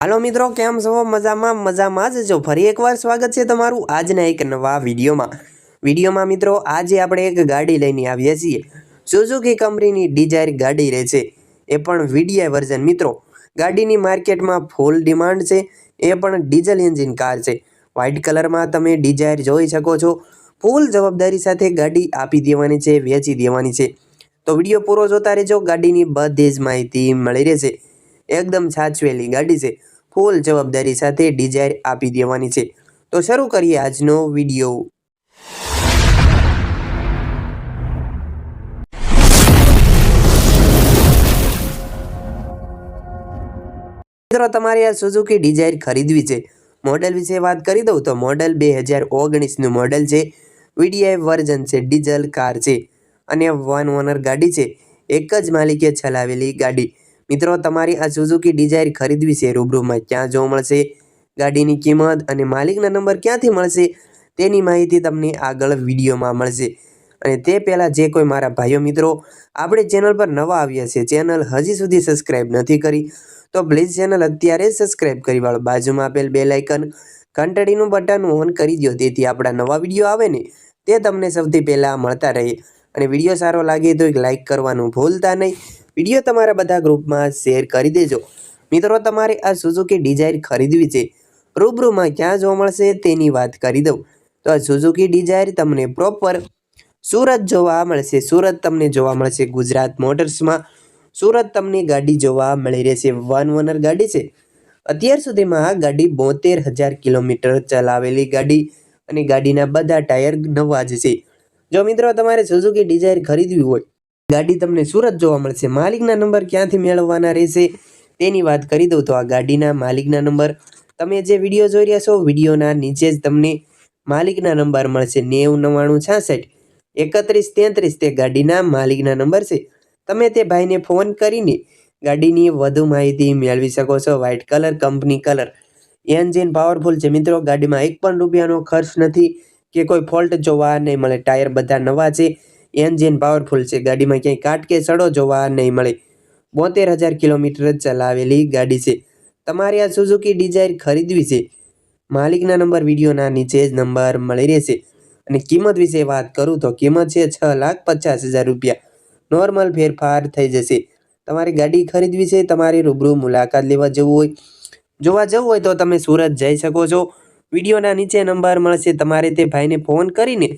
હાલો મિત્રો, કેમ છો? મજામાં મજામાં જ જો ફરી એકવાર સ્વાગત છે તમારું આજના એક નવા વિડીયોમાં. વિડીયોમાં મિત્રો, આજે આપણે એક ગાડી લઈને આવ્યા છીએ. સુઝુકી કંપનીની ડિઝાયર ગાડી રહે છે. એ પણ વીડીઆઈ વર્ઝન મિત્રો. ગાડીની માર્કેટમાં ફૂલ ડિમાન્ડ છે. એ પણ ડીઝલ એન્જિન કાર છે. વ્હાઇટ કલરમાં તમે ડિઝાયર જોઈ શકો છો. ફૂલ જવાબદારી સાથે ગાડી આપી દેવાની છે, વેચી દેવાની છે. તો વીડિયો પૂરો જોતા રહેજો. ગાડીની બધી જ માહિતી મળી રહેશે. એકદમ સાચવેલી ગાડી છે. ફૂલ જવાબદારી સાથે ડિઝાયર આપી દેવાની છે. તો શરૂ કરીએ આજનો વીડિયો. મિત્રો, તમારે આ સુઝુકી ડિઝાયર ખરીદવી છે. મોડેલ વિશે વાત કરી દઉં તો મોડેલ બે હજાર ઓગણીસનું મોડેલ છે. વીડીઆઈ વર્ઝન છે, ડીઝલ કાર છે. અને વન ઓનર ગાડી છે. એક જ માલિકે ચલાવેલી ગાડી. મિત્રો, તમારી આ સુઝુકી ડિઝાયર ખરીદવી છે રૂબરૂમાં. ક્યાં જોવા મળશે? ગાડીની કિંમત અને માલિકના નંબર ક્યાંથી મળશે? તેની માહિતી તમને આગળ વિડીયોમાં મળશે. અને તે પહેલાં જે કોઈ મારા ભાઈઓ મિત્રો, આપણે ચેનલ પર નવા આવ્યા છે, ચેનલ હજી સુધી સબસ્ક્રાઈબ નથી કરી, તો પ્લીઝ ચેનલ અત્યારે સબસ્ક્રાઈબ કરી વાળો. બાજુમાં આપેલ બે લાઇકન, ઘંટડીનું બટન ઓન કરી દો તેથી આપણા નવા વીડિયો આવે ને, તે તમને સૌથી પહેલાં મળતા રહે. અને વીડિયો સારો લાગે તો એક લાઇક કરવાનું ભૂલતા નહીં. વીડિયો તમારા બધા ગ્રુપમાં શેર કરી દેજો. મિત્રો, તમારે આ સુઝુકી ડિઝાયર ખરીદવી છે. રૂબરૂમાં ક્યાં જોવા મળશે તેની વાત કરી દઉં. તો આ સુઝુકી ડિઝાયર તમને પ્રોપર સુરત જોવા મળશે. સુરત તમને જોવા મળશે ગુજરાત મોટર્સમાં. સુરત તમને ગાડી જોવા મળી રહેશે. વન ઓનર ગાડી છે. અત્યાર સુધીમાં આ ગાડી બોતેર હજાર કિલોમીટર ચલાવેલી ગાડી અને ગાડીના બધા ટાયર નવા જ છે. જો મિત્રો, તમારે સુઝુકી ડિઝાયર ખરીદવી હોય ગાડી તમને સુરત જોવા મળશે. માલિકના નંબર ક્યાંથી મેળવવાના રહેશે તેની વાત કરી દઉં તો આ ગાડીના માલિકના નંબર તમે જે વીડિયો જોઈ રહ્યા છો, વિડીયોના નીચે જ તમને માલિકના નંબર મળશે. નેવું નવ્વાણું છાસઠ એકત્રીસ તેત્રીસ તે ગાડીના માલિકના નંબર છે. તમે તે ભાઈને ફોન કરીને ગાડીની વધુ માહિતી મેળવી શકો છો. White colour, company colour. Engine powerful છે. મિત્રો, ગાડીમાં એક પણ રૂપિયાનો ખર્ચ નથી કે કોઈ ફોલ્ટ જોવા નહીં મળે. ટાયર બધા નવા છે. એન્જિન પાવરફુલ છે. ગાડીમાં ક્યાંય કાટ કે સડો જોવા નહીં મળે. બોતેર હજાર કિલોમીટર ચલાવેલી ગાડી છે. તમારે આ સુઝુકી ડિઝાયર ખરીદવી છે. માલિકના નંબર વિડીયોના નીચે જ નંબર મળી રહેશે. અને કિંમત વિશે વાત કરું તો કિંમત છે છ લાખ પચાસ હજાર રૂપિયા. નોર્મલ ફેરફાર થઈ જશે. તમારે ગાડી ખરીદવી છે, તમારે રૂબરૂ મુલાકાત લેવા જવું હોય. જોવા જવું હોય તો તમે સુરત જઈ શકો છો. વિડીયોના નીચે નંબર મળશે. તમારે તે ભાઈને ફોન કરીને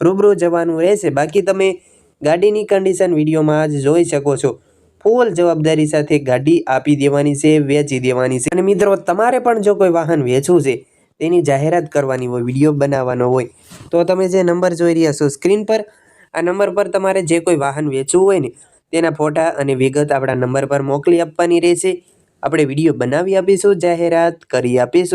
રૂબરૂ જવાનું રહેશે. બાકી તમે ગાડીની કન્ડિશન વિડીયોમાં જ જોઈ શકો છો. ફૂલ જવાબદારી સાથે ગાડી આપી દેવાની છે, વેચી દેવાની છે. અને મિત્રો, તમારે પણ જો કોઈ વાહન વેચવું છે, તેની જાહેરાત કરવાની હોય, વીડિયો બનાવવાનો હોય, તો તમે જે નંબર જોઈ રહ્યા છો સ્ક્રીન પર, આ નંબર પર તમારે જે કોઈ વાહન વેચવું હોય ને, તેના ફોટા અને વિગત આપણા નંબર પર મોકલી આપવાની રહેશે. આપણે વીડિયો બનાવી આપીશું, જાહેરાત કરી આપીશું.